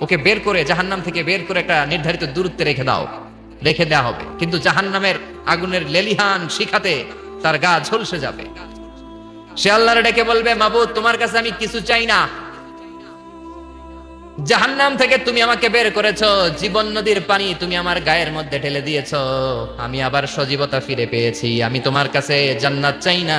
ওকে বের করে জাহান্নাম থেকে বের করে একটা নির্ধারিত দূরত্বে রেখে দাও। রেখে দেওয়া হবে। কিন্তু জাহান্নামের আগুনের লেলিহান শিখাতে তার গা ঝলসে যাবে। সে আল্লাহর ডেকে বলবে, মাবুদ, তোমার কাছে আমি কিছু চাই না। জাহান্নাম থেকে তুমি আমাকে বের করেছ। জীবন নদীর পানি তুমি আমার গায়ের মধ্যে ঢেলে দিয়েছ। আমি আবার সজীবতা ফিরে পেয়েছি। আমি তোমার কাছে জান্নাত চাই না।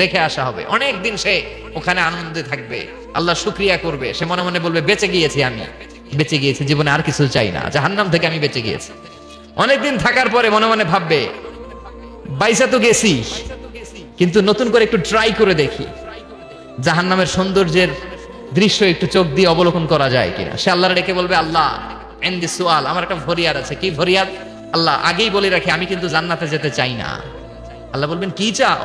রেখে আসা হবে। অনেক দিন সে ওখানে আনন্দে থাকবে। আল্লাহ শুক্রিয়া করবে। সে মনে মনে বলবে, বেঁচে গিয়েছি আমি। বেঁচে গিয়েছি, জীবনে আর কিছু চাই না। জাহান্নাম থেকে আমি বেঁচে গিয়েছি। অনেকদিন থাকার পরে মনে মনে ভাববে, বাইসা তো গেছি, কিন্তু নতুন করে একটু ট্রাই করে দেখি। জাহান নামের সৌন্দর্যের দৃশ্য একটু চোখ দিয়ে অবলোকন করা যায় কিনা? সে আল্লাহ ডেকে বলবে, আল্লাহ এন্দি সোয়াল, আমার একটা ফরিয়াদ আছে। কি ফরিয়াদ আল্লাহ আগেই বলে রাখি, আমি কিন্তু জান্নাতে যেতে চাই না। আল্লাহ বলবেন, কি চাও?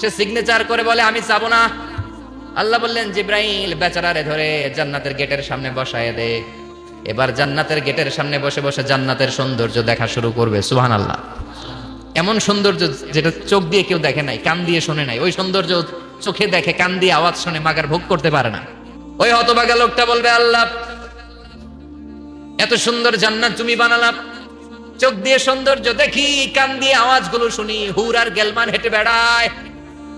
সে সিগনেচার করে বলে, আমি চাবো না। আল্লাহ বললেন, জিব্রাইল, বেচারারে ধরে জান্নাতের গেটের সামনে বসায় দে। এবার জান্নাতের গেটের সামনে বসে বসে জান্নাতের সৌন্দর্য দেখা শুরু করবে সুহান আল্লাহ এমন সৌন্দর্য যেটা চোখ দিয়ে কেউ দেখে নাই, কান দিয়ে শোনে নাই। ওই সৌন্দর্য চোখে দেখে, কান দিয়ে আওয়াজ শুনে, মাগার ভোগ করতে পারে না। ওই হতভাগা লোকটা বলবে, আল্লাহ, এত সুন্দর জান্নাত তুমি বানালাম। চোখ দিয়ে সৌন্দর্য দেখি, কান দিয়ে আওয়াজগুলো শুনি। হুর আর গেলমান হেঁটে বেড়ায়।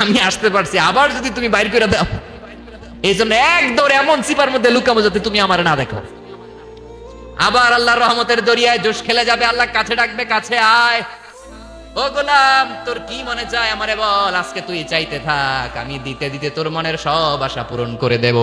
আমি আসতে পারছি, আবার যদি তুমি বাইর করে দাও। এই জন্য এক দৌড়ে এমন সিপার মধ্যে লুকাবো যাতে তুমি আমার না দেখো। আবার আল্লাহ রহমতের দরিয়ায় জোশ খেলে যাবে, আল্লাহ কাছে ডাকবে, কাছে আয়। ও গোলাম, তোর কি মনে চায় আমারে বল? আজকে তুই চাইতে থাক, আমি দিতে দিতে তোর মনের সব আশা পূরণ করে দেব।